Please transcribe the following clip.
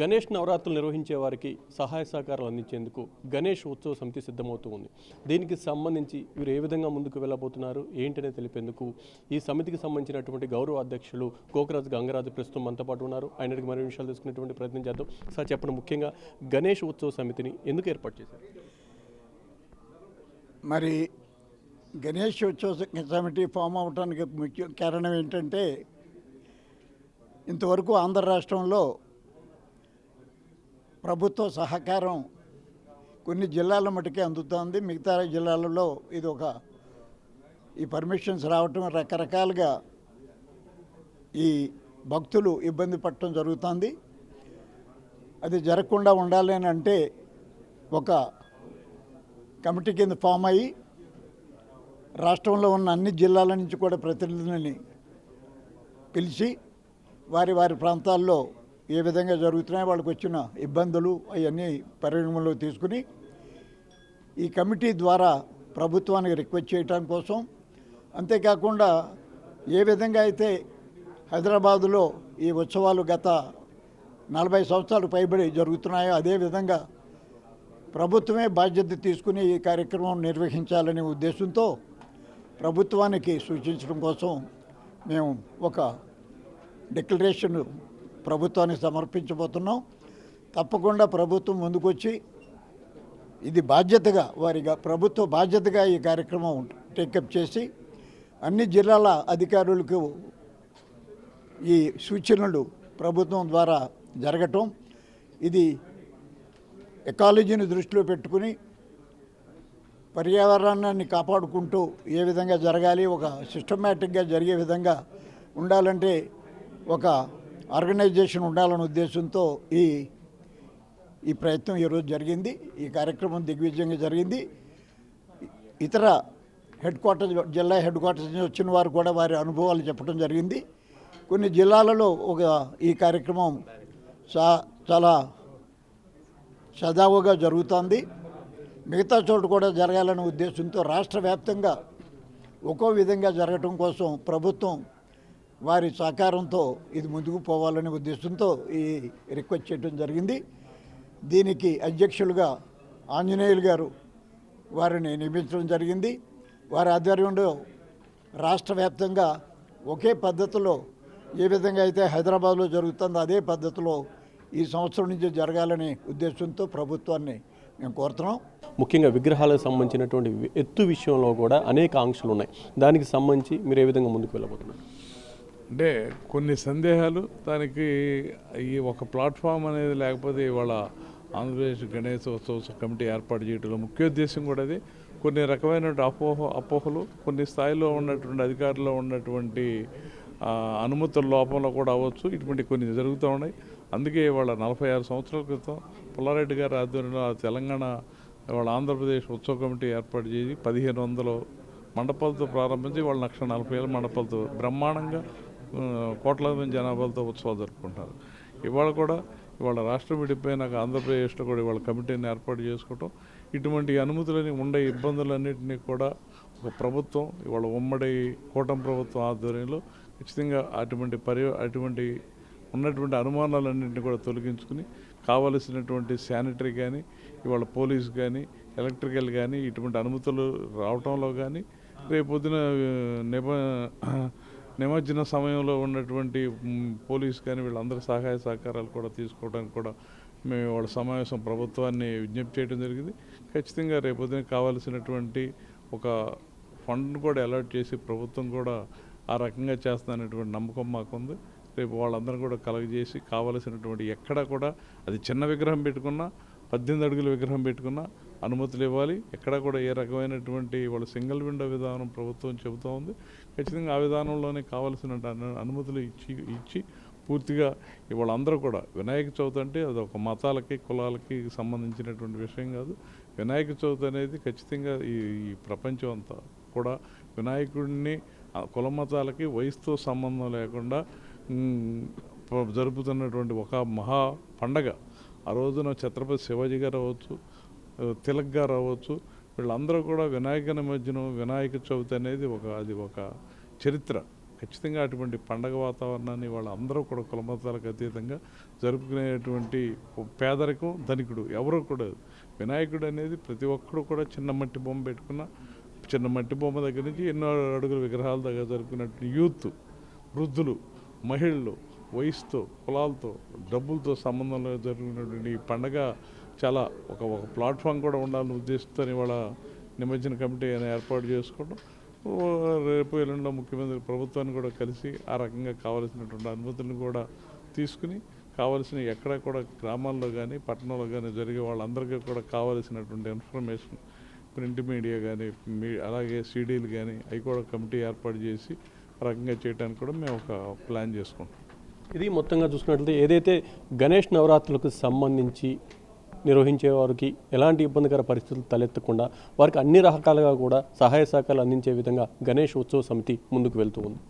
గణేష్ నవరాత్రులు నిర్వహించే వారికి సహాయ సహకారాలు అందించేందుకు గణేష్ ఉత్సవ సమితి సిద్ధమవుతూ ఉంది. దీనికి సంబంధించి వీరు ఏ విధంగా ముందుకు వెళ్ళబోతున్నారు ఏంటనే తెలిపేందుకు ఈ సమితికి సంబంధించినటువంటి గౌరవ అధ్యక్షులు గోకరాజు గంగరాజు ప్రస్తుతం మనతో పాటు ఉన్నారు. ఆయనకి మరిన్ని విషయాలు తీసుకునేటువంటి ప్రయత్నం చేద్దాం. సార్ చెప్పండి ముఖ్యంగా గణేష్ ఉత్సవ సమితిని ఎందుకు ఏర్పాటు చేశారు? మరి గణేష్ ఉత్సవ సమితి ఫామ్ అవడానికి ముఖ్య కారణం ఏంటంటే ఇంతవరకు ఆంధ్ర రాష్ట్రంలో ప్రభుత్వ సహకారం కొన్ని జిల్లాల మటుకే అందుతోంది. మిగతా జిల్లాలలో ఇది ఒక ఈ పర్మిషన్స్ రావటం రకరకాలుగా ఈ భక్తులు ఇబ్బంది పడటం జరుగుతుంది. అది జరగకుండా ఉండాలి అని అంటే ఒక కమిటీ కింద ఫామ్ అయ్యి రాష్ట్రంలో ఉన్న అన్ని జిల్లాల నుంచి కూడా ప్రతినిధులని పిలిచి వారి వారి ప్రాంతాల్లో ఏ విధంగా జరుగుతున్నాయో వాళ్ళకి వచ్చిన ఇబ్బందులు అవన్నీ పరిగణనలో తీసుకుని ఈ కమిటీ ద్వారా ప్రభుత్వానికి రిక్వెస్ట్ చేయటం కోసం అంతేకాకుండా ఏ విధంగా అయితే హైదరాబాదులో ఈ ఉత్సవాలు గత నలభై సంవత్సరాలు పైబడి జరుగుతున్నాయో అదేవిధంగా ప్రభుత్వమే బాధ్యత తీసుకుని ఈ కార్యక్రమం నిర్వహించాలనే ఉద్దేశంతో ప్రభుత్వానికి సూచించడం కోసం మేము ఒక డిక్లరేషన్ ప్రభుత్వానికి సమర్పించబోతున్నాం. తప్పకుండా ప్రభుత్వం ముందుకొచ్చి ఇది బాధ్యతగా వారిగా ప్రభుత్వ బాధ్యతగా ఈ కార్యక్రమం టేకప్ చేసి అన్ని జిల్లాల అధికారులకు ఈ సూచనలు ప్రభుత్వం ద్వారా జరగటం ఇది ఎకాలజీని దృష్టిలో పెట్టుకుని పర్యావరణాన్ని కాపాడుకుంటూ ఏ విధంగా జరగాలి ఒక సిస్టమేటిక్గా జరిగే విధంగా ఉండాలంటే ఒక ఆర్గనైజేషన్ ఉండాలనే ఉద్దేశంతో ఈ ఈ ప్రయత్నం ఈరోజు జరిగింది. ఈ కార్యక్రమం దిగ్విజయంగా జరిగింది. ఇతర హెడ్ క్వార్టర్స్ జిల్లా హెడ్ క్వార్టర్స్ నుంచి వచ్చిన వారు కూడా వారి అనుభవాలు చెప్పడం జరిగింది. కొన్ని జిల్లాలలో ఒక ఈ కార్యక్రమం చా చాలా సజావుగా జరుగుతోంది. మిగతా చోటు కూడా జరగాలనే ఉద్దేశంతో రాష్ట్ర వ్యాప్తంగా ఒక్కో విధంగా జరగటం కోసం ప్రభుత్వం వారి సహకారంతో ఇది ముందుకు పోవాలనే ఉద్దేశంతో ఈ రిక్వెస్ట్ చేయడం జరిగింది. దీనికి అధ్యక్షులుగా ఆంజనేయులు గారు వారిని నియమించడం జరిగింది. వారి ఆధ్వర్యంలో రాష్ట్ర వ్యాప్తంగా ఒకే పద్ధతిలో ఏ విధంగా అయితే హైదరాబాద్లో జరుగుతుందో అదే పద్ధతిలో ఈ సంవత్సరం నుంచి జరగాలనే ఉద్దేశంతో ప్రభుత్వాన్ని మేము కోరుతున్నాం. ముఖ్యంగా విగ్రహాలకు సంబంధించినటువంటి ఎత్తు విషయంలో కూడా అనేక ఆంక్షలు ఉన్నాయి. దానికి సంబంధించి మీరు ఏ విధంగా ముందుకు వెళ్ళబోతున్నారు? అంటే కొన్ని సందేహాలు దానికి ఈ ఒక ప్లాట్ఫామ్ అనేది లేకపోతే ఇవాళ ఆంధ్రప్రదేశ్ గణేష్ ఉత్సవ కమిటీ ఏర్పాటు చేయడంలో ముఖ్య ఉద్దేశం కూడా అది. కొన్ని రకమైన అపోహ అపోహలు కొన్ని స్థాయిలో ఉన్నటువంటి అధికారుల్లో ఉన్నటువంటి అనుమతుల లోపంలో కూడా అవ్వచ్చు. ఇటువంటి కొన్ని జరుగుతూ ఉన్నాయి. అందుకే ఇవాళ నలభై ఆరు సంవత్సరాల క్రితం పుల్లారెడ్డి గారి ఆధ్వర్యంలో తెలంగాణ ఇవాళ ఆంధ్రప్రదేశ్ ఉత్సవ కమిటీ ఏర్పాటు చేసి పదిహేను వందలు మండపాలతో ప్రారంభించి వాళ్ళ లక్ష నలభై ఏళ్ళ మండపాలతో బ్రహ్మాండంగా కోట్ల కోట్లాది మంది జనాభాలతో ఉత్సవాలు జరుపుకుంటారు ఇవాళ కూడా ఇవాళ రాష్ట్రం విడిపోయినాక ఆంధ్రప్రదేశ్లో కూడా ఇవాళ కమిటీని ఏర్పాటు చేసుకోవటం ఇటువంటి అనుమతులని ఉండే ఇబ్బందులన్నింటినీ కూడా ఒక ప్రభుత్వం ఇవాళ ఉమ్మడి కూటమి ప్రభుత్వం ఆధ్వర్యంలో ఖచ్చితంగా అటువంటి పరి అటువంటి ఉన్నటువంటి అనుమానాలన్నింటినీ కూడా తొలగించుకుని కావలసినటువంటి శానిటరీ కానీ ఇవాళ పోలీస్ కానీ ఎలక్ట్రికల్ కానీ ఇటువంటి అనుమతులు రావటంలో కానీ రేపొద్దున నిబ నిమజ్జన సమయంలో ఉన్నటువంటి పోలీస్ కానీ వీళ్ళందరి సహాయ సహకారాలు కూడా తీసుకోవడానికి కూడా మేము వాళ్ళ సమావేశం ప్రభుత్వాన్ని విజ్ఞప్తి చేయడం జరిగింది. ఖచ్చితంగా రేపొద్దున కావాల్సినటువంటి ఒక ఫండ్ను కూడా అలాట్ చేసి ప్రభుత్వం కూడా ఆ రకంగా చేస్తుందనేటువంటి నమ్మకం మాకుంది. రేపు వాళ్ళందరూ కూడా కలగజేసి కావలసినటువంటి ఎక్కడ కూడా అది చిన్న విగ్రహం పెట్టుకున్నా పద్దెనిమిది అడుగుల విగ్రహం పెట్టుకున్న అనుమతులు ఇవ్వాలి. ఎక్కడ కూడా ఏ రకమైనటువంటి వాళ్ళ సింగిల్ విండో విధానం ప్రభుత్వం చెబుతూ ఉంది. ఖచ్చితంగా ఆ విధానంలోనే కావలసిన అనుమతులు ఇచ్చి ఇచ్చి పూర్తిగా ఇవాళ కూడా వినాయక చవితి అంటే అది ఒక మతాలకి కులాలకి సంబంధించినటువంటి విషయం కాదు. వినాయక చవితి అనేది ఖచ్చితంగా ఈ ప్రపంచం అంతా కూడా వినాయకుడిని ఆ కుల మతాలకి వయసుతో సంబంధం లేకుండా జరుపుతున్నటువంటి ఒక మహా పండగ. ఆ రోజున ఛత్రపతి శివాజీ గారు అవ్వచ్చు తిలక్ గారు అవ్వచ్చు వీళ్ళందరూ కూడా వినాయక నిమజ్జనం వినాయక చవితి అనేది ఒక అది ఒక చరిత్ర. ఖచ్చితంగా అటువంటి పండగ వాతావరణాన్ని వాళ్ళందరూ కూడా కులమతాలకు అతీతంగా జరుపుకునేటువంటి పేదరికం ధనికుడు ఎవరు కూడా వినాయకుడు అనేది ప్రతి ఒక్కరు కూడా చిన్న మట్టి బొమ్మ పెట్టుకున్న చిన్న మట్టి బొమ్మ దగ్గర నుంచి ఎన్నో అడుగుల విగ్రహాల దగ్గర జరుపుకున్నట్టు యూత్ వృద్ధులు మహిళలు వయసుతో కులాలతో డబ్బులతో సంబంధం లేదు ఈ పండగ చాలా ఒక ఒక ప్లాట్ఫామ్ కూడా ఉండాలని ఉద్దేశంతో ఇవాళ నిమజ్జన కమిటీ అని ఏర్పాటు చేసుకోవడం రేపు ఎల్లుండిలో ముఖ్యమంత్రి ప్రభుత్వాన్ని కూడా కలిసి ఆ రకంగా కావలసినటువంటి అనుమతులను కూడా తీసుకుని కావలసిన ఎక్కడ కూడా గ్రామాల్లో కానీ పట్టణంలో కానీ జరిగే వాళ్ళందరికీ కూడా కావలసినటువంటి ఇన్ఫర్మేషన్ ప్రింట్ మీడియా కానీ మీ అలాగే సీడీలు కానీ అవి కూడా కమిటీ ఏర్పాటు చేసి రకంగా చేయడానికి కూడా మేము ఒక ప్లాన్ చేసుకుంటాం ఇది మొత్తంగా చూసుకున్నట్లయితే ఏదైతే గణేష్ నవరాత్రులకు సంబంధించి నిర్వహించే వారికి ఎలాంటి ఇబ్బందికర పరిస్థితులు తలెత్తకుండా వారికి అన్ని రకాలుగా కూడా సహాయ సహకారాలు అందించే విధంగా గణేష్ ఉత్సవ సమితి ముందుకు వెళ్తూ ఉంది.